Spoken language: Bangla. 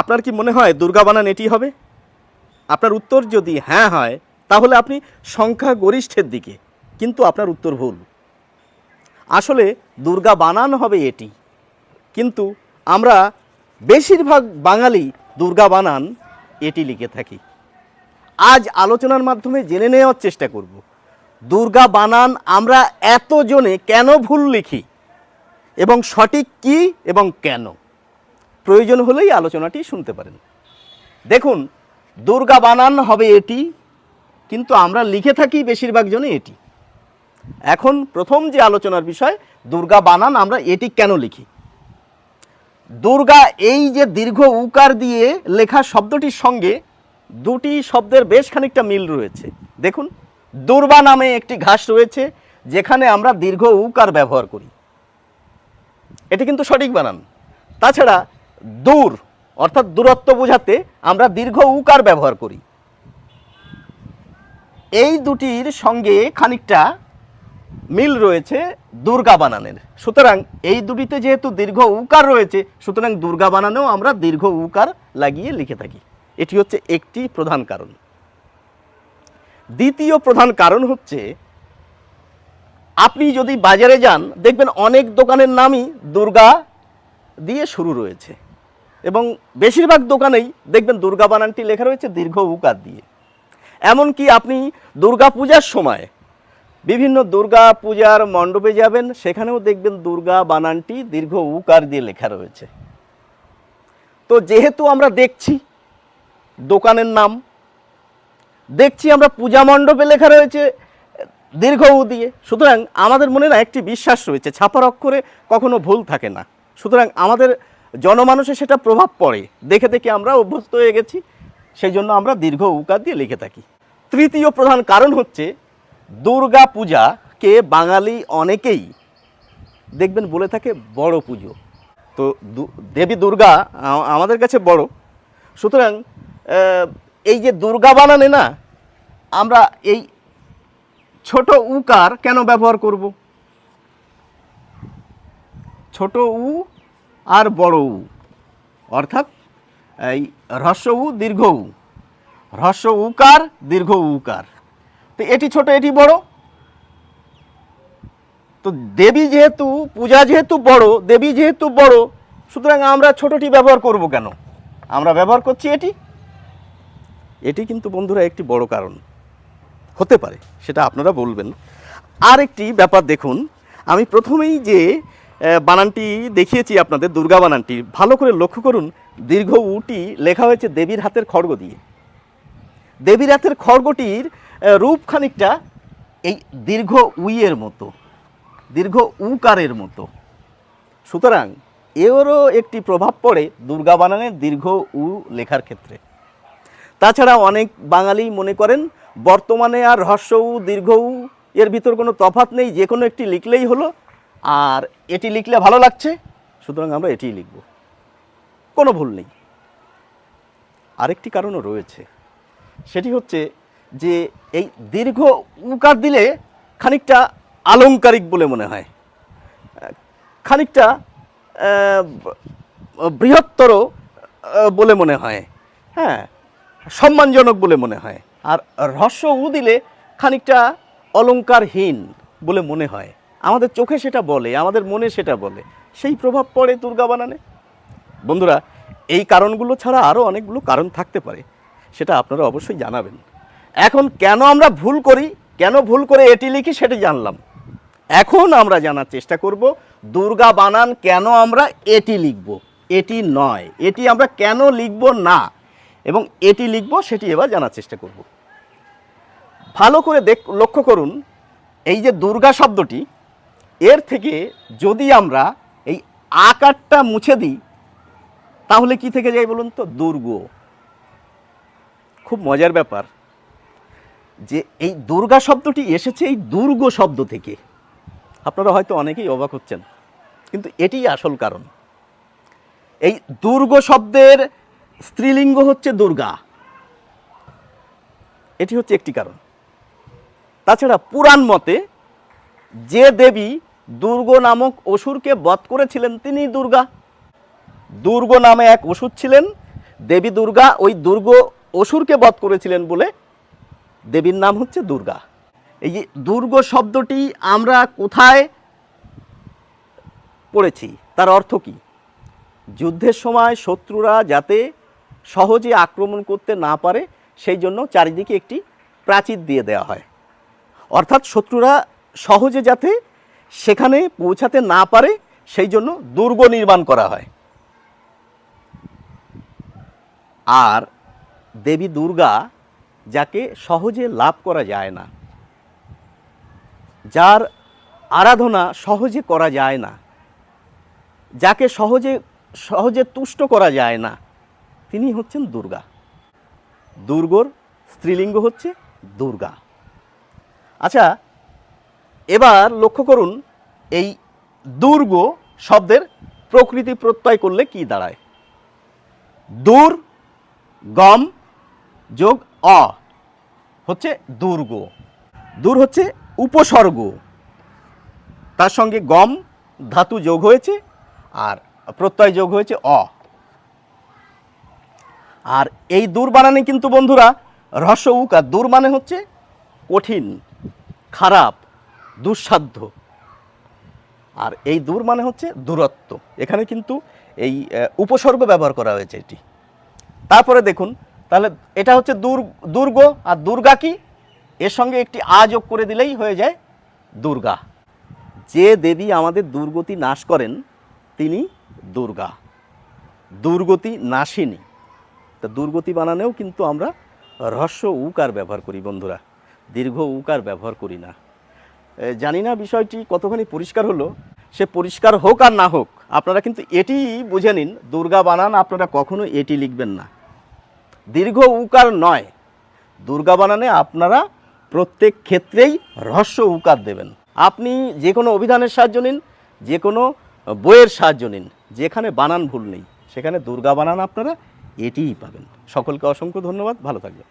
আপনার কি মনে হয় দুর্গা বানান এটি হবে? আপনার উত্তর যদি হ্যাঁ হয়, তাহলে আপনি সংখ্যা গরিষ্ঠের দিকে, কিন্তু আপনার উত্তর ভুল। আসলে দুর্গা বানান হবে এটি, কিন্তু আমরা বেশিরভাগ বাঙালি দুর্গা বানান এটি লিখে থাকি। আজ আলোচনার মাধ্যমে জেনে নেওয়ার চেষ্টা করব, দুর্গা বানান আমরা এতজনে কেন ভুল লিখি, এবং সঠিক কি এবং কেন? প্রয়োজন হলেই আলোচনাটি শুনতে পারেন। দেখুন, দুর্গা বানান হবে এটি, কিন্তু আমরা লিখে থাকি বেশিরভাগ জনে এটি। এখন প্রথম যে আলোচনার বিষয়, দুর্গা বানান আমরা এটি কেন লিখি? দুর্গা এই যে দীর্ঘ উকার দিয়ে লেখা শব্দটির সঙ্গে দুটি শব্দের বেশ খানিকটা মিল রয়েছে। দেখুন, দুর্বা নামে একটি ঘাস রয়েছে, যেখানে আমরা দীর্ঘ উকার ব্যবহার করি। এটি কিন্তু সঠিক বানান। তাছাড়া দূর, অর্থাৎ দূরত্ব বোঝাতে আমরা দীর্ঘ উকার ব্যবহার করি। এই দুটির সঙ্গে খানিকটা মিল রয়েছে দুর্গা বানানের। সুতরাং এই দুটিতে যেহেতু দীর্ঘ উকার রয়েছে, সুতরাং দুর্গা বানানেও আমরা দীর্ঘ উকার লাগিয়ে লিখে থাকি। এটি হচ্ছে একটি প্রধান কারণ। দ্বিতীয় প্রধান কারণ হচ্ছে, আপনি যদি বাজারে যান, দেখবেন অনেক দোকানের নামই দুর্গা দিয়ে শুরু রয়েছে। এবং বেশিরভাগ দোকানেই দেখবেন দুর্গা বানানটি লেখা রয়েছে দীর্ঘ উকার দিয়ে। এমনকি আপনি দুর্গা পূজার সময় বিভিন্ন দুর্গা পূজার মণ্ডপে যাবেন, সেখানেও দেখবেন দুর্গা বানানটি দীর্ঘ উকার দিয়ে লেখা রয়েছে। তো যেহেতু আমরা দেখছি দোকানের নাম, দেখছি আমরা পূজা মণ্ডপে লেখা রয়েছে দীর্ঘ উ দিয়ে, সুতরাং আমাদের মনে না একটি বিশ্বাস রয়েছে, ছাপার অক্ষরে কখনো ভুল থাকে না। সুতরাং আমাদের জনমানুষে সেটা প্রভাব পড়ে। দেখে দেখে আমরা অভ্যস্ত হয়ে গেছি, সেই জন্য আমরা দীর্ঘ উকার দিয়ে লিখে থাকি। তৃতীয় প্রধান কারণ হচ্ছে, দুর্গা পূজাকে বাঙালি অনেকেই, দেখবেন বলে থাকে বড় পুজো। তো দেবী দুর্গা আমাদের কাছে বড়। সুতরাং এই যে দুর্গা বানানে না, আমরা এই ছোট উকার কেন ব্যবহার করব? ছোট উ আর বড় উ। অর্থাৎ এই হ্রস্ব উ দীর্ঘ উ। হ্রস্ব উকার দীর্ঘ উকার তো এটি ছোট, এটি বড়। তো দেবী যেহেতু, পূজা যেহেতু বড়, দেবী যেহেতু বড়, সুতরাং আমরা ছোটটি ব্যবহার করব কেন? আমরা ব্যবহার করছি এটি। এটি কিন্তু বন্ধুরা একটি বড় কারণ। হতে পারে, সেটা আপনারা বলবেন। আরেকটি ব্যাপার দেখুন, আমি প্রথমেই যে বানানটি দেখিয়েছি আপনাদের, দুর্গা বানানটি। ভালো করে লক্ষ্য করুন, দীর্ঘ উটি লেখা হয়েছে দেবীর হাতের খড়গ দিয়ে। দেবীর হাতের খড়গটির রূপ খানিকটা এই দীর্ঘ উইয়ের মতো, দীর্ঘ উকারের মতো। সুতরাং, এরও একটি প্রভাব পড়ে দুর্গা বানানের দীর্ঘ উ লেখার ক্ষেত্রে। তাছাড়া অনেক বাঙালি মনে করেন, বর্তমানে আর হ্রস্ব উ, দীর্ঘ উ, এর ভিতর কোনো তফাৎ নেই, যে কোনো একটি লিখলেই হলো আর এটি লিখলে ভালো লাগছে, সুতরাং আমরা এটিই লিখব। কোনো ভুল নেই। আরেকটি কারণও রয়েছে। সেটি হচ্ছে যে এই দীর্ঘ উকার দিলে খানিকটা আলংকারিক বলে মনে হয়। খানিকটা বৃহত্তর বলে মনে হয়। হ্যাঁ সম্মানজনক বলে মনে হয়। আর রহস্য উ দিলে খানিকটা অলংকারহীন বলে মনে হয়। আমাদের চোখে সেটা বলে, আমাদের মনে সেটা বলে। সেই প্রভাব পড়ে দুর্গা বানানে। বন্ধুরা, এই কারণগুলো ছাড়া আরও অনেকগুলো কারণ থাকতে পারে, সেটা আপনারা অবশ্যই জানাবেন। এখন কেন আমরা ভুল করি, কেন ভুল করে এটি লিখি সেটি জানলাম। এখন আমরা জানার চেষ্টা করব, দুর্গা বানান কেন আমরা এটি লিখব? এটি নয়, এটি আমরা কেন লিখব না? এবং এটি লিখব, সেটি এবার জানার চেষ্টা করব। ভালো করে দেখ, লক্ষ্য করুন, এই যে দুর্গা শব্দটি এর থেকে যদি আমরা এই আকারটা মুছে দিই, তাহলে কি থেকে যাই বলুন তো? দুর্গ। খুব মজার ব্যাপার যে এই দুর্গা শব্দটি এসেছে এই দুর্গ শব্দ থেকে। আপনারা হয়তো অনেকেই অবাক হচ্ছেন, কিন্তু এটিই আসল কারণ। এই দুর্গ শব্দের স্ত্রীলিঙ্গ হচ্ছে দুর্গা। এটি হচ্ছে একটি কারণ। তাছাড়া পুরাণ মতে যে দেবী দুর্গ নামক অসুরকে বধ করেছিলেন তিনি দুর্গা। দুর্গ নামে এক অসুর ছিলেন, দেবী দুর্গা ওই দুর্গ অসুরকে বধ করেছিলেন বলে দেবীর নাম হচ্ছে দুর্গা। এই যে দুর্গ শব্দটি আমরা কোথায় পড়েছি, তার অর্থ কি? যুদ্ধের সময় শত্রুরা যাতে সহজে আক্রমণ করতে না পারে, সেই জন্য চারিদিকে একটি প্রাচীর দিয়ে দেওয়া হয়। অর্থাৎ শত্রুরা সহজে যাতে সেখানে পৌঁছাতে না পারে, সেই জন্য দুর্গ নির্মাণ করা হয়। আর দেবী দুর্গা যাকে সহজে লাভ করা যায় না, যার আরাধনা সহজে করা যায় না, যাকে সহজে সহজে তুষ্ট করা যায় না, তিনি হচ্ছেন দুর্গা। দুর্গর স্ত্রীলিঙ্গ হচ্ছে দুর্গা। আচ্ছা এবার লক্ষ্য করুন, এই দুর্গ শব্দের প্রকৃতি প্রত্যয় করলে কি দাঁড়ায়? দূর, গম, যোগ, অ হচ্ছে দুর্গ। দূর হচ্ছে উপসর্গ। তার সঙ্গে গম, ধাতু যোগ হয়েছে আর প্রত্যয় যোগ হয়েছে অ। আর এই দূর বানানে কিন্তু বন্ধুরা রহস্য উকার দূর মানে হচ্ছে কঠিন, খারাপ দুঃসাধ্য। আর এই দূর মানে হচ্ছে দূরত্ব। এখানে কিন্তু এই উপসর্গ ব্যবহার করা হয়েছে এটি। তারপরে দেখুন, তাহলে এটা হচ্ছে দুর, দুর্গ আর দুর্গা কি? এর সঙ্গে একটি আ যোগ করে দিলেই হয়ে যায় দুর্গা। যে দেবী আমাদের দুর্গতি নাশ করেন, তিনি দুর্গা। দুর্গতি নাশিনী। তা দুর্গতি বানানেও কিন্তু আমরা রহস্য উকার ব্যবহার করি বন্ধুরা। দীর্ঘ উকার ব্যবহার করি না। জানি না বিষয়টি কতখানি পরিষ্কার হলো। সে পরিষ্কার হোক আর না হোক, আপনারা কিন্তু এটি বুঝে নিন। দুর্গা বানান, আপনারা কখনো এটি লিখবেন না। দীর্ঘ উকার নয়। দুর্গা বানানে আপনারা প্রত্যেক ক্ষেত্রেই রহস্য উকার দেবেন। আপনি যে কোনো অভিধানের সাহায্য নিন, যে কোনো বইয়ের সাহায্য নিন, যেখানে বানান ভুল নেই, সেখানে দুর্গা বানান আপনারা এটিই পাবেন। সকলকে অসংখ্য ধন্যবাদ, ভালো থাকবেন।